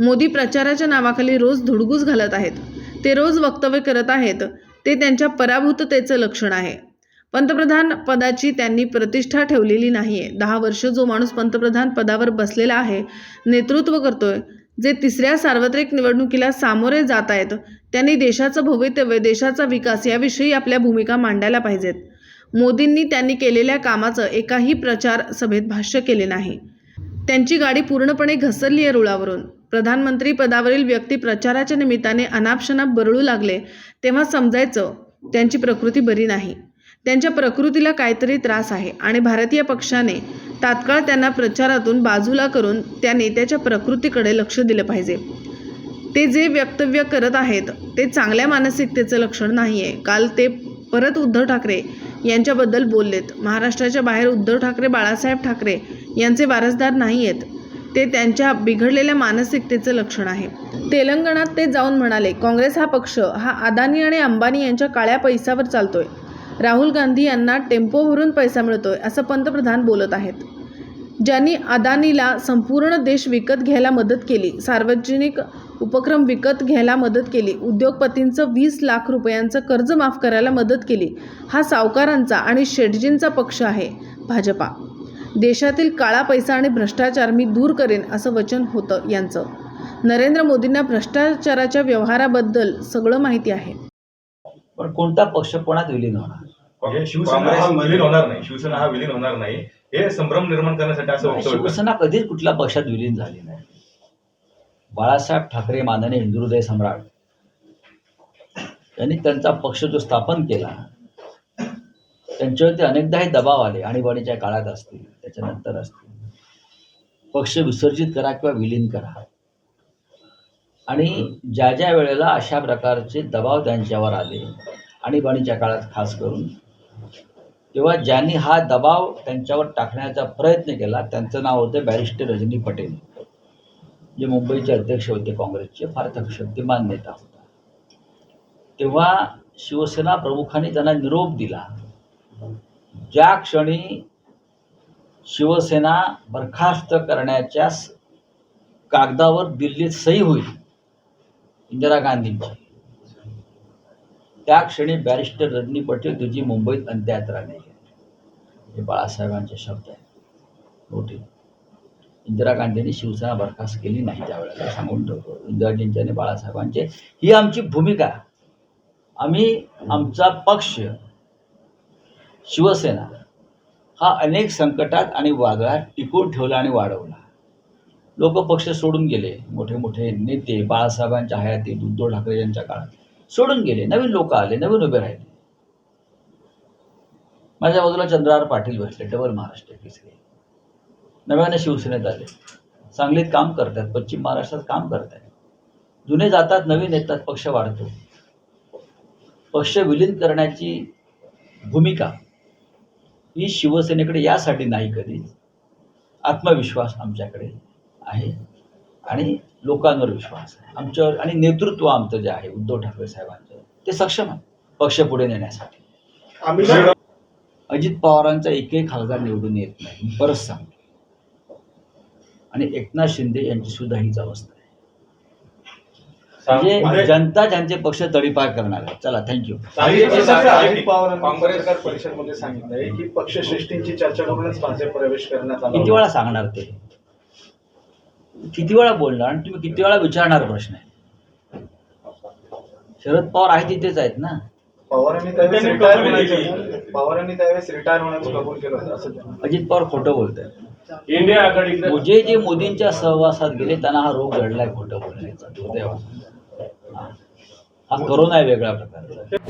मोदी प्रचाराच्या नावाखाली रोज धुडगूस घालत आहेत. ते रोज वक्तव्य करत आहेत. ते त्यांच्या पराभूततेचं लक्षण आहे. पंतप्रधान पदाची त्यांनी प्रतिष्ठा ठेवलेली नाहीये. दहा वर्ष जो माणूस पंतप्रधान पदावर बसलेला आहे नेतृत्व करतोय जे तिसऱ्या सार्वत्रिक निवडणुकीला सामोरे जात आहेत त्यांनी देशाचं भवितव्य देशाचा विकास याविषयी आपल्या भूमिका मांडायला पाहिजेत. मोदींनी त्यांनी केलेल्या कामाचं एकाही प्रचार सभेत भाष्य केले नाही. त्यांची गाडी पूर्णपणे घसरली आहे रुळावरून. प्रधानमंत्री पदावरील व्यक्ती प्रचाराच्या निमित्ताने अनापशनाप बरळू लागले तेव्हा समजायचं त्यांची प्रकृती बरी नाही. त्यांच्या प्रकृतीला काहीतरी त्रास आहे आणि भारतीय पक्षाने तात्काळ त्यांना प्रचारातून बाजूला करून त्या नेत्याच्या प्रकृतीकडे लक्ष दिलं पाहिजे. ते जे वक्तव्य करत आहेत ते चांगल्या मानसिकतेचं लक्षण नाही आहे काल ते परत उद्धव ठाकरे यांच्याबद्दल बोललेत. महाराष्ट्राच्या बाहेर उद्धव ठाकरे बाळासाहेब ठाकरे यांचे वारसदार नाही आहेत ते त्यांच्या बिघडलेल्या मानसिकतेचं लक्षण आहे. तेलंगणात ते जाऊन म्हणाले काँग्रेस हा पक्ष हा अदानी आणि अंबानी यांच्या काळ्या पैशावर चालतोय. राहुल गांधी यांना टेम्पो भरून पैसा मिळतोय असं पंतप्रधान बोलत आहेत. ज्यांनी अदानीला संपूर्ण देश विकत घ्यायला मदत केली सार्वजनिक उपक्रम विकत घ्यायला मदत केली उद्योगपतींचं वीस लाख रुपयांचं कर्ज माफ करायला मदत केली हा सावकारांचा आणि शेटजींचा पक्ष आहे भाजपा. देशातील काळा पैसा आणि भ्रष्टाचार मी दूर करेन असं वचन होतं यांचं. नरेंद्र मोदींना भ्रष्टाचाराच्या व्यवहाराबद्दल सगळं माहिती आहे. पण कोणता पक्ष कोणात विलीन होणार? शिवसेना हा विलीन होणार नाही. शिवसेना हा विलीन होणार नाही. हे संभ्रम निर्माण करण्यासाठी असं. शिवसेना कधीच कुठल्या पक्षात विलीन झाली नाही. बाळासाहेब ठाकरे माननीय हिंदुहृदय सम्राट यांनी त्यांचा पक्ष जो स्थापन केला त्यांच्यावरती अनेकदा हे दबाव आले आणीबाणीच्या काळात असतील. त्याच्यानंतर असतील पक्ष विसर्जित करा किंवा विलीन करा. आणि ज्या ज्या वेळेला अशा प्रकारचे दबाव त्यांच्यावर आले आणीबाणीच्या काळात खास करून तेव्हा ज्यांनी हा दबाव त्यांच्यावर टाकण्याचा प्रयत्न केला त्यांचं नाव होतं बॅरिस्टर रजनी पटेल जे मुंबईचे अध्यक्ष होते काँग्रेसचे फार शक्तिमान नेता होता. तेव्हा शिवसेना प्रमुखांनी त्यांना निरोप दिला. ज्या क्षणी शिवसेना बरखास्त करण्याच्या कागदावर दिल्लीत सही होईल इंदिरा गांधींची. त्या क्षणी बॅरिस्टर रजनी पटेल तुझी मुंबईत अंत्ययात्रा नाही हे बाळासाहेबांचे शब्द आहेत. मोठे इंदिरा गांधींनी शिवसेना बरखास्त केली नाही त्यावेळेला. सांगून ठेवतो. इंदिराजींची आणि बाळासाहेबांचे. ही आमची भूमिका. आम्ही आमचा पक्ष शिवसेना हा अनेक संकटात आणि वादळात टिकून ठेवला आणि वाढवला. लोक पक्ष सोडून गेले. मोठे मोठे नेते बाळासाहेबांच्या हयातीत उद्धव ठाकरे यांच्या काळात सोडून गेले. नवीन लोक आले नवीन उभे राहिले. माझ्या बाजूला चंद्रार पाटील बसले डबल महाराष्ट्र तिसरे नव्याने शिवसेनेत आले. सांगलीत काम करतात पश्चिम महाराष्ट्रात काम करतात. जुने जातात नवीन येतात पक्ष वाढतो. पक्ष विलीन करण्याची भूमिका ही शिवसेनेकडे यासाठी नाही कधीच. आत्मविश्वास आमच्याकडे आहे आणि लोकांवर विश्वास आहे. आमच्यावर आणि नेतृत्व आमचं जे आहे उद्धव ठाकरे साहेबांचं ते सक्षम आहे पक्ष पुढे नेण्यासाठी. अजित पवारांचा एकही खासदार निवडून येत नाही परत सांगतो. आणि एकनाथ शिंदे यांची सुद्धा हीच अवस्था म्हणजे जनता ज्यांचे पक्ष तडीपार करणार आहे. चला थँक्यू काँग्रेस परिषदमध्ये सांगितलंय की पक्षश्रेष्ठींची चर्चा करूनच भाजप प्रवेश करण्यात आला किती वेळा सांगणार ते? किती वेळा बोलणार आणि तुम्ही किती वेळा विचारणार प्रश्न आहे? शरद पवार आहे तिथेच आहेत ना? पवारांनी त्यावेळेस त्यांनी रिटायर होण्याचं पवारांनी त्यावेळेस रिटायर होण्याचं कबूल केलं होतं असं अजित पवार खोटं बोलत आहेत इंडिया आघाडीकडे जे जे मोदींच्या सहवासात गेले त्यांना हा रोग घडलाय खोटं बोलण्याचा दुर्दैव हा करोना आहे वेगळ्या प्रकार